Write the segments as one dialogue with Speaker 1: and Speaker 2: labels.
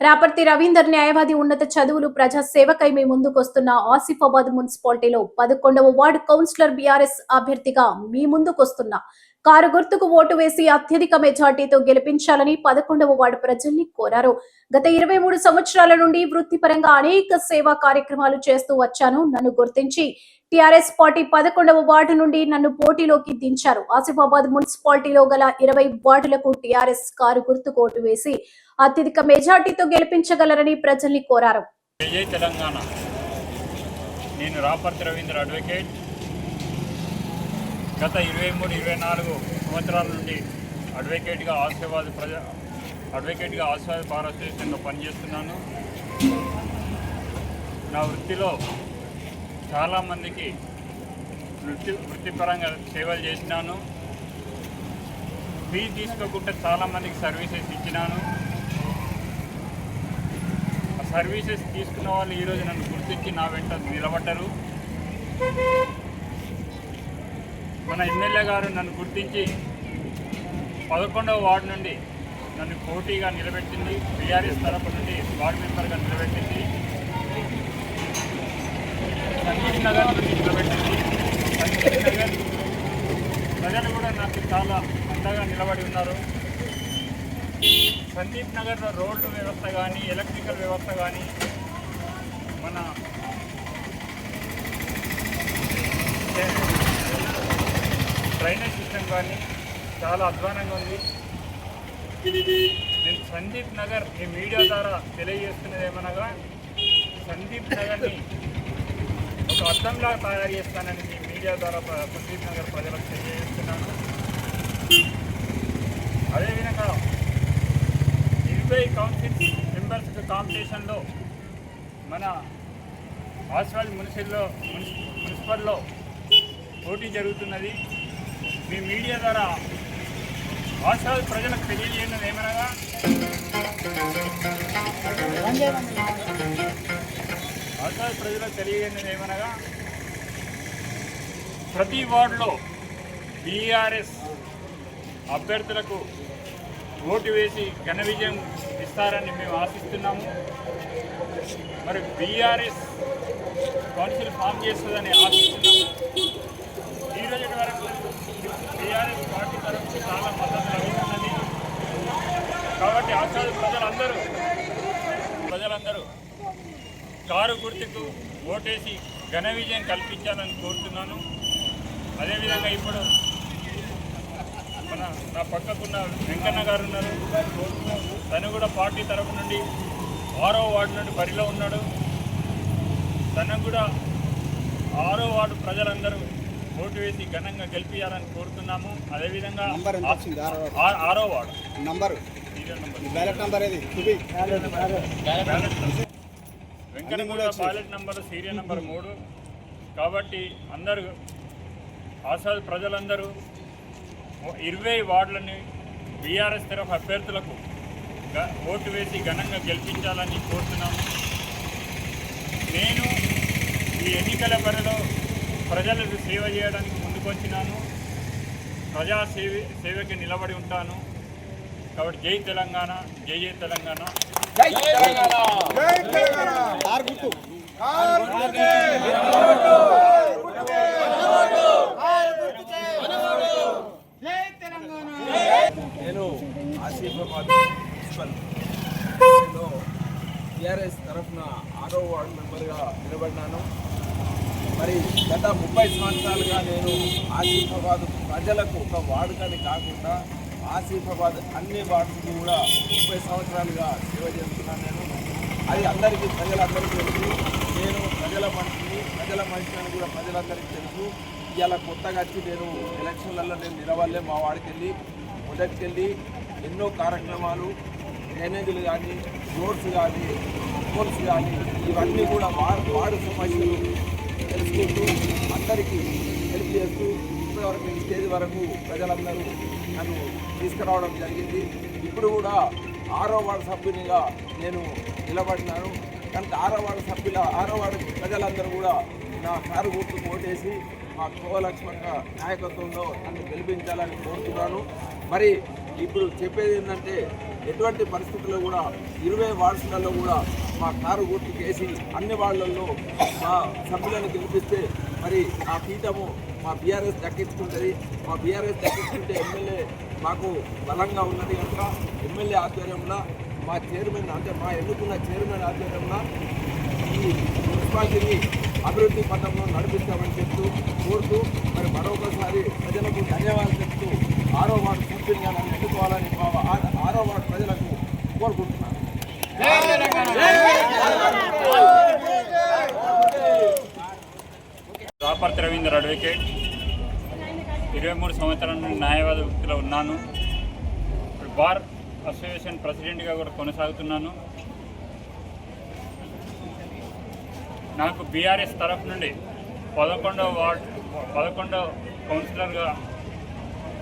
Speaker 1: రాపర్తి రవీందర్ న్యాయవాది ఉన్నత చదువులు ప్రజా సేవకై మీ ముందుకొస్తున్న ఆసిఫాబాద్ మున్సిపాలిటీలో పదకొండవ వార్డు కౌన్సిలర్ బీఆర్ఎస్ అభ్యర్థిగా మీ ముందుకొస్తున్న కారు గుర్తుకు ఓటు వేసి అత్యధిక మెజార్టీతో గెలిపించాలని పదకొండవ వార్డు ప్రజల్ని కోరారు. గత ఇరవై మూడు సంవత్సరాల నుండి వృత్తిపరంగా అనేక సేవా కార్యక్రమాలు చేస్తూ వచ్చాను. నన్ను గుర్తించి టిఆర్ఎస్ పార్టీ పదకొండవ వార్డు నుండి నన్ను పోటీలోకి దించారు. ఆసిఫాబాద్ మున్సిపాలిటీలో గల ఇరవై వార్డులకు టిఆర్ఎస్ కారు గుర్తుకు ఓటు వేసి అత్యధిక మెజార్టీతో గెలిపించగలరని ప్రజల్ని కోరారు.
Speaker 2: విజయ్ తెలంగాణ. నేను రాపర్తి రవీంద్ర అడ్వకేట్ గత ఇరవై మూడు ఇరవై నాలుగు సంవత్సరాల నుండి అడ్వకేట్గా ఆసిఫాబాద్ ప్రజ అడ్వకేట్గా ఆశీర్వాద భారతదేశంలో పనిచేస్తున్నాను. నా వృత్తిలో చాలామందికి వృత్తి వృత్తిపరంగా సేవలు చేసినాను. ఫీజు తీసుకోకుండా చాలామందికి సర్వీసెస్ ఇచ్చినాను. సర్వీసెస్ తీసుకున్న వాళ్ళు ఈరోజు నన్ను గుర్తించి నా వెంట నిలబడ్డరు. మన ఎమ్మెల్యే గారు నన్ను గుర్తించి పదకొండవ వార్డు నుండి నన్ను పోటీగా నిలబెట్టింది. బీఆర్ఎస్ తరపు నుండి వార్డు మెంబర్గా నిలబెట్టింది. సంగీత్ నగర్ నుండి నిలబెట్టింది. సంగీత్ నగర్ ప్రజలు కూడా నాకు చాలా అండగా నిలబడి ఉన్నారు. సందీప్ నగర్లో రోడ్డు వ్యవస్థ కానీ ఎలక్ట్రికల్ వ్యవస్థ కానీ మన డ్రైనేజ్ సిస్టమ్ కానీ చాలా అధ్వానంగా ఉంది. నేను సందీప్ నగర్ ఈ మీడియా ద్వారా తెలియజేస్తున్నది ఏమనగా సందీప్ నగర్ని ఒక అర్థంలా తయారు చేస్తానని ఈ మీడియా ద్వారా ప్ర- సందీప్ నగర్ ప్రజలకు తెలియజేస్తున్నాను. అదేవిధంగా ఇరవై కౌన్సిల్ మెంబర్స్ కాంపిటీషన్లో మన హాస్పిటల్ మున్సిపల్లో మున్సి- మున్సిపల్లో పోటీ జరుగుతున్నది. మీ మీడియా ద్వారా హాస్పిటల్ ప్రజలకు తెలియజేయడం ఏమనగా? హాస్పిటల్ ప్రజలకు తెలియజేయడం ఏమనగా? ప్రతి వార్డులో బీఆర్ఎస్ అభ్యర్థులకు ఓటు వేసి ఘన విజయం ఇస్తారని మేము ఆశిస్తున్నాము. మరి బీఆర్ఎస్ కౌన్సిల్ ఫామ్ చేస్తుందని ఆశిస్తున్నాము. ఈ రోజు వరకు బీఆర్ఎస్ పార్టీ తరఫు చాలా మద్దతు లభిస్తున్నది. కాబట్టి ఆచార్య ప్రజలందరూ ప్రజలందరూ కారు గుర్తుకు ఓటేసి ఘన విజయం కల్పించాలని కోరుతున్నాను. అదేవిధంగా ఇప్పుడు మన నా పక్కకున్న వెంకన్న గారు ఉన్నారు. తను కూడా పార్టీ తరఫు నుండి ఆరో వార్డు నుండి బరిలో ఉన్నాడు. తనకు కూడా ఆరో వార్డు ప్రజలందరూ ఓటు వేసి ఘనంగా గెలిపించాలని కోరుతున్నాము. అదేవిధంగా?
Speaker 3: ఆరో వార్డు. నంబరు.
Speaker 2: నంబర్
Speaker 3: బ్యాలెట్ చూపి
Speaker 2: Venkataguda ballot number serial number మూడు. కాబట్టి అందరూ ఆసాద్ ప్రజలందరూ ఇరవై వార్డులని బీఆర్ఎస్ తరఫు అభ్యర్థులకు గ- ఓటు వేసి ఘనంగా గెలిపించాలని కోరుతున్నాము నేను ఈ ఎన్నికల బరిలో ప్రజలకు సేవ చేయడానికి ముందుకొచ్చినాను. ప్రజా సేవ సేవకి నిలబడి ఉంటాను. కాబట్టి జై తెలంగాణ జై జై తెలంగాణ.
Speaker 3: కార్ గుర్తు.
Speaker 4: నేను ఆసిఫాబాద్ మున్సిపల్ టీఆర్ఎస్ తరఫున ఆరో వార్డు మెంబర్గా నిలబడినాను. మరి గత ముప్పై సంవత్సరాలుగా నేను ఆసిఫాబాద్ ప్రజలకు ఒక వార్డు కానీ కాకుండా ఆసిఫాబాద్ అన్ని వార్డుకి కూడా ముప్పై సంవత్సరాలుగా సేవ చేస్తున్నాను నేను. అది అందరికీ ప్రజలందరికీ తెలుసు. నేను ప్రజల మనిషిని ప్రజల మనిషి అని కూడా ప్రజలందరికీ తెలుసు. ఇలా కొత్తగా వచ్చి నేను ఎలక్షన్లలో నేను నిలవలే మా వాడికి వెళ్ళి మొదటికెళ్ళి ఎన్నో కార్యక్రమాలు డ్రైనేజీలు కానీ రోడ్స్ కానీ పోల్స్ కానీ ఇవన్నీ కూడా వారు వార్డు సమస్యలు తెలుసుకుంటూ అందరికీ హెల్ప్ చేస్తూ ఇప్పటివరకు ఈ స్టేజ్ వరకు ప్రజలందరూ నన్ను తీసుకురావడం జరిగింది. ఇప్పుడు కూడా ఆరో వార్డు సభ్యునిగా నేను నిలబడినాను. కనుక ఆరో వార్డు సభ్యుల ఆరో వార్డు ప్రజలందరూ కూడా నా కారు గుర్తు ఓటేసి మా కోలక్ష్మణ నాయకత్వంలో నన్ను గెలిపించాలని కోరుతున్నాను. మరి ఇప్పుడు చెప్పేది ఏంటంటే ఎటువంటి పరిస్థితుల్లో కూడా ఇరవై వార్డులలో కూడా మా కారు గుర్తు చేసి అన్ని వార్డులలో మా సభ్యులను గెలిపిస్తే మరి ఆ పీఠము మా బీఆర్ఎస్ దక్కించుకుంటుంది. మా బీఆర్ఎస్ దక్కించుకుంటే ఎమ్మెల్యే మాకు బలంగా ఉన్నది కనుక ఎమ్మెల్యే ఆధ్వర్యంలో మా చైర్మన్ అంటే మా ఎన్నుకున్న చైర్మన్ ఆధ్వర్యంలో ఈ మున్సిపాలిటీని అభివృద్ధి పథంలో నడిపిస్తామని చెప్తూ కోరుతూ మరి మరొకసారి ప్రజలకు ధన్యవాదాలు చెప్తూ ఆరో వార్డు సభ్యునిగా ఎన్నుకోవాలని ఆరో వార్డు ప్రజలకు కోరుకుంటున్నాను.
Speaker 2: రాపర్తి రవీంద్ర అడ్వకేట్. ఇరవై మూడు సంవత్సరాల నుండి న్యాయవాద వృత్తిలో ఉన్నాను. ఇప్పుడు బార్ అసోసియేషన్ ప్రెసిడెంట్గా కూడా కొనసాగుతున్నాను. నాకు బీఆర్ఎస్ తరఫు నుండి పదకొండవ వార్డ్ పదకొండవ కౌన్సిలర్గా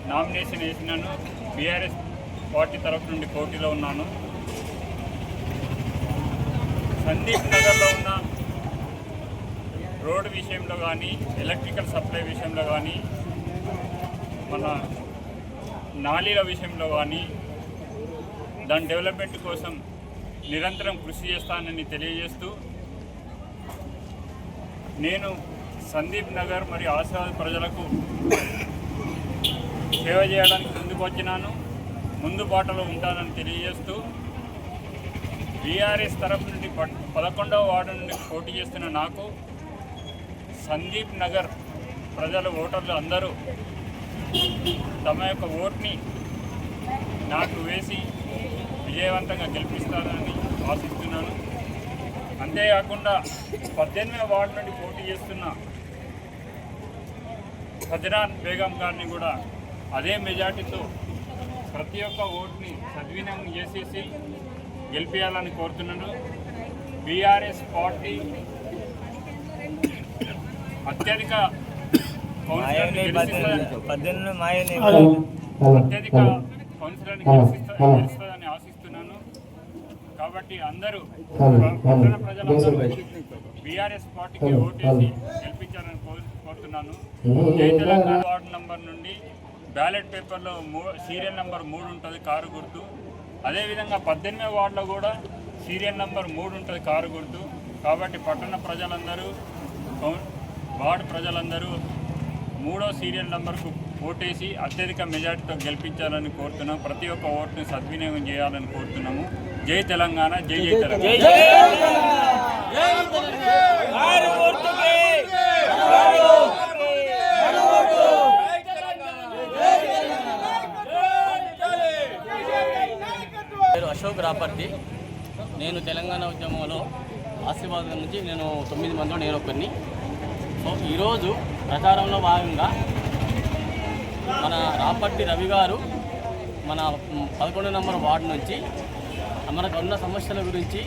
Speaker 2: నామినేషన్ వేసినాను బీఆర్ఎస్ పార్టీ తరఫు నుండి పోటీలో ఉన్నాను. సందీప్ నగర్లో ఉన్న రోడ్డు విషయంలో కానీ ఎలక్ట్రికల్ సప్లై విషయంలో కానీ మన నాలీల విషయంలో కానీ దాని డెవలప్మెంట్ కోసం నిరంతరం కృషి చేస్తానని తెలియజేస్తూ నేను సందీప్ నగర్ మరియు ఆశాబాద్ ప్రజలకు సేవ చేయడానికి ముందుకు వచ్చినాను. ముందు బాటలో ఉంటానని తెలియజేస్తూ బీఆర్ఎస్ తరఫు నుండి పదకొండవ వార్డు నుండి పోటీ చేస్తున్న నాకు సందీప్ నగర్ ప్రజల ఓటర్లు అందరూ తమ యొక్క ఓట్ని నాకు వేసి విజయవంతంగా గెలిపిస్తారని ఆశిస్తున్నాను. అంతేకాకుండా పద్దెనిమిదవ వార్డు నుండి పోటీ చేస్తున్న సజరాన్ బేగం గారిని కూడా అదే మెజార్టీతో ప్రతి ఒక్క ఓట్ని సద్వినియోగం చేసేసి గెలిపించాలని కోరుతున్నాను. బీఆర్ఎస్ పార్టీ అత్యధిక అత్యధిక కౌన్సిలర్ని గెలిపిస్తా- గెలుస్తుందని ఆశిస్తున్నాను కాబట్టి అందరూ పట్టణ ప్రజలందరూ బీఆర్ఎస్ పార్టీకి ఓటేసి గెలిపించాలని కోరు- కోరుతున్నాను. జై తెలంగాణ వార్డు నంబర్ నుండి బ్యాలెట్ పేపర్లో మూ సీరియల్ నెంబర్ మూడు ఉంటుంది కారు గుర్తు. అదేవిధంగా పద్దెనిమిది వార్డులో కూడా సీరియల్ నెంబర్ మూడు ఉంటుంది కారు గుర్తు. కాబట్టి పట్టణ ప్రజలందరూ వార్డు ప్రజలందరూ మూడో సీరియల్ నంబర్కు ఓటేసి అత్యధిక మెజార్టీతో గెలిపించాలని కోరుతున్నాం. ప్రతి ఒక్క ఓటుని సద్వినియోగం చేయాలని కోరుతున్నాము. జై తెలంగాణ జై జై తెలంగాణ.
Speaker 5: పేరు అశోక్ రాపర్తి. నేను తెలంగాణ ఉద్యమంలో ఆశీర్వాద్ నుంచి నేను తొమ్మిది మందిలో నేను ఒకరిని. సో ఈరోజు ప్రచారంలో భాగంగా మన రాపర్తి రవి గారు మన పదకొండు నంబర్ వార్డు నుంచి మనకు ఉన్న సమస్యల గురించి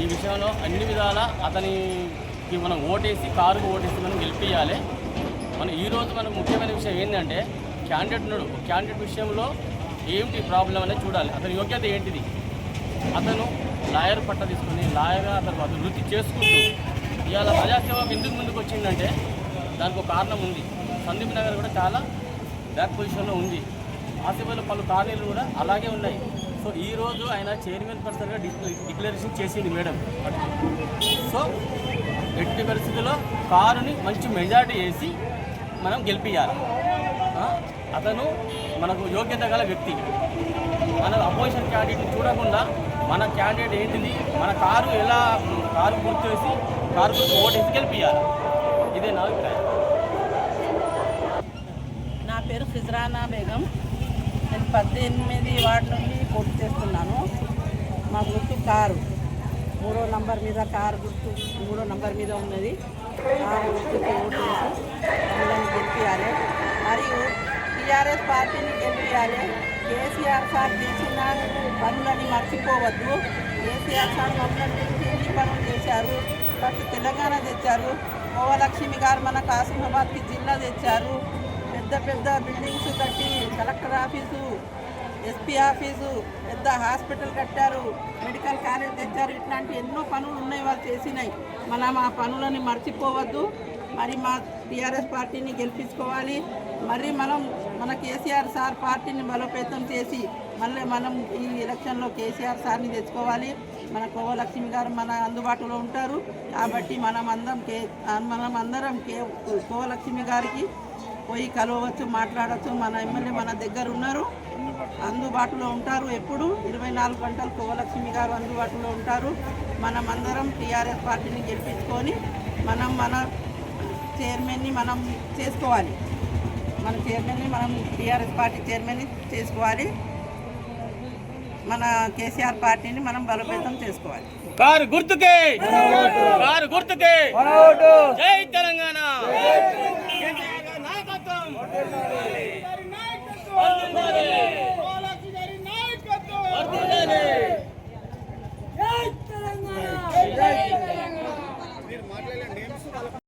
Speaker 5: ఈ విషయంలో అన్ని విధాల అతనికి మనం ఓటేసి కారుకు ఓటేసి మనం గెలిపించాలి మనం ఈరోజు మనకు ముఖ్యమైన విషయం ఏంటంటే క్యాండిడేట్ ఉన్నాడు. క్యాండిడేట్ విషయంలో ఏంటి ప్రాబ్లం అనేది చూడాలి. అతని యోగ్యత ఏంటిది? అతను లాయర్ పట్ట తీసుకొని లాయర్గా అతను అతను వృత్తి చేసుకుంటూ ఇవాళ ప్రజాసేవకు ఎందుకు ముందుకు వచ్చిందంటే దానికి ఒక కారణం ఉంది. సందీప్ నగర్ కూడా చాలా బ్యాక్ పొజిషన్లో ఉంది. ఆసిఫాలో పలు కాలనీలు కూడా అలాగే ఉన్నాయి. సో ఈ రోజు ఆయన చైర్మన్ పర్సన్గా డిక్లరేషన్ చేసింది మేడం. సో ఎట్టి పరిస్థితుల్లో కారుని మంచి మెజార్టీ వేసి మనం గెలిపించాలి అతను మనకు యోగ్యత గల వ్యక్తి. మన అపోజిషన్ క్యాండిడేట్ని చూడకుండా మన క్యాండిడేట్ ఏంటిది మన కారు ఎలా కారు గుర్తు వేసి కారు గుర్తు ఓటేసి గెలిపించాలి ఇదే నా అభిప్రాయం.
Speaker 6: నా పేరు ఫిజ్రానా బేగం. నేను పద్దెనిమిది వార్డు నుండి పోటీ చేస్తున్నాను. మా గుర్తు కారు. మూడో నంబర్ మీద కారు గుర్తు మూడో నంబర్ మీద ఉన్నది. ఆ గుర్తుకి ఓటు వేసి మమ్మల్ని గెలిపించాలి మరియు టీఆర్ఎస్ పార్టీని గెలిపించాలి కేసీఆర్ సార్ చేసిన పనులని మర్చిపోవద్దు. కేసీఆర్ సార్ మమ్మల్ని గెలిచి ఎన్ని పనులు చేశారు. ఫస్ట్ తెలంగాణ తెచ్చారు. కోవలక్ష్మి గారు మన కాసిమాబాద్కి జిల్లా తెచ్చారు. పెద్ద పెద్ద బిల్డింగ్స్ కట్టి కలెక్టర్ ఆఫీసు ఎస్పీ ఆఫీసు పెద్ద హాస్పిటల్ కట్టారు మెడికల్ కాలేజ్ తెచ్చారు. ఇట్లాంటి ఎన్నో పనులు ఉన్నాయి వాళ్ళు చేసినాయి. మనం ఆ పనులని మర్చిపోవద్దు. మరి మా టీఆర్ఎస్ పార్టీని గెలిపించుకోవాలి. మరి మనం మన కేసీఆర్ సార్ పార్టీని బలోపేతం చేసి మళ్ళీ మనం ఈ ఎలక్షన్లో కేసీఆర్ సార్ని తెచ్చుకోవాలి. మన కోవలక్ష్మి గారు మన అందుబాటులో ఉంటారు. కాబట్టి మనం అందరం కే మనం అందరం కే కోవలక్ష్మి గారికి పోయి కలవచ్చు మాట్లాడవచ్చు. మన ఎమ్మెల్యే మన దగ్గర ఉన్నారు. అందుబాటులో ఉంటారు ఎప్పుడు. ఇరవై నాలుగు గంటలు కోవలక్ష్మి గారు అందుబాటులో ఉంటారు. మనం అందరం టీఆర్ఎస్ పార్టీని గెలిపించుకొని మనం మన చైర్మన్ని మనం చేసుకోవాలి. మన చైర్మన్ని మనం టీఆర్ఎస్ పార్టీ చైర్మన్ని చేసుకోవాలి. మన కేసీఆర్ పార్టీని మనం బలోపేతం చేసుకోవాలి.
Speaker 5: కారు గుర్తుకే! కారు గుర్తుకే! జై తెలంగాణ! నాయకత్వం